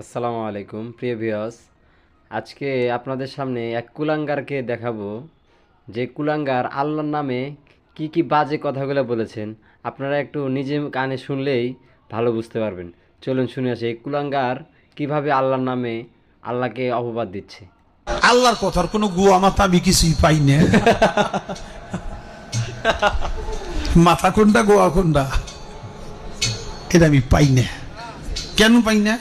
আসসালামু আলাইকুম, প্রিয় ভিউয়ার্স। আজকে আপনাদের সামনে এক কুলাঙ্গারকে দেখাবো। যে কুলাঙ্গার আল্লাহর নামে কি কি বাজে কথাগুলো বলেছেন, আপনারা একটু নিজে কানে শুনলেই ভালো বুঝতে পারবেন। চলুন শুনে আসি, এই কুলাঙ্গার কীভাবে আল্লাহর নামে আল্লাহকে অপবাদ দিচ্ছে। আল্লাহর কথার কোনো গুয়া মাথা আমি কিছুই পাই না। মাথা কোনটা, গোয়া কোনটা? এটা আমি পাই না। কেন পাই না?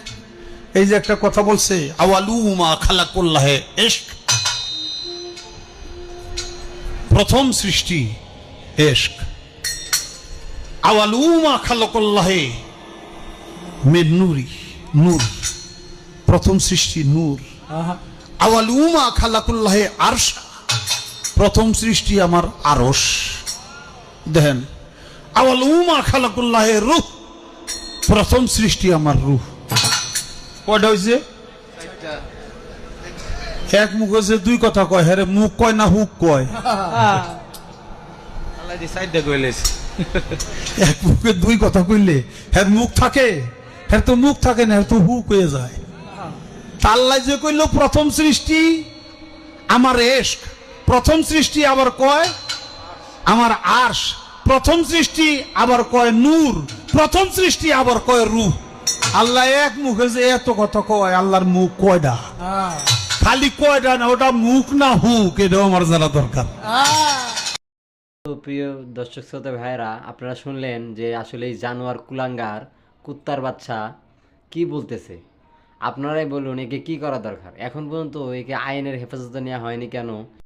এই যে একটা কথা বলছে আওয়ালু মা এশক। প্রথম সৃষ্টি এশক। মে নুরি নূর। প্রথম সৃষ্টি নূর। আওয়ালুমা খালাকুল্লাহে আরশা। প্রথম সৃষ্টি আমার আরস দেখেন আওয়ালুমা খালাকুল্লাহে রুহ। প্রথম সৃষ্টি আমার রুহ। কয়টা হয়েছে এক মুখ হয়েছে দুই কথা কয়। হ্যাঁ মুখ কয় না হুক কয়? এক মুখে দুই কথা কইলে হ্যাঁ মুখ থাকে? হ্যাঁ তো মুখ থাকে না তো হুক হয়ে যায়। তাল্লাই যে কইল প্রথম সৃষ্টি আমার এশক। প্রথম সৃষ্টি আবার কয় আমার আর্শ। প্রথম সৃষ্টি আবার কয় নূর। প্রথম সৃষ্টি আবার কয় রূহ। আল্লাহ এক মুখে যে এত কথা কয় আল্লাহর মুখ কয়টা খালি কয়টা না ওটা মুখ না হুক এটাও আমার জানা দরকার। তো প্রিয় দর্শক শ্রোতা ভাইরা আপনারা শুনলেন যে আসলে এই জানোয়ার কুলাঙ্গার কুত্তার বাচ্চা কি বলতেছে? আপনারাই বলুন একে কি করা দরকার? এখন পর্যন্ত একে আইনের হেফাজতে নেওয়া হয়নি কেন?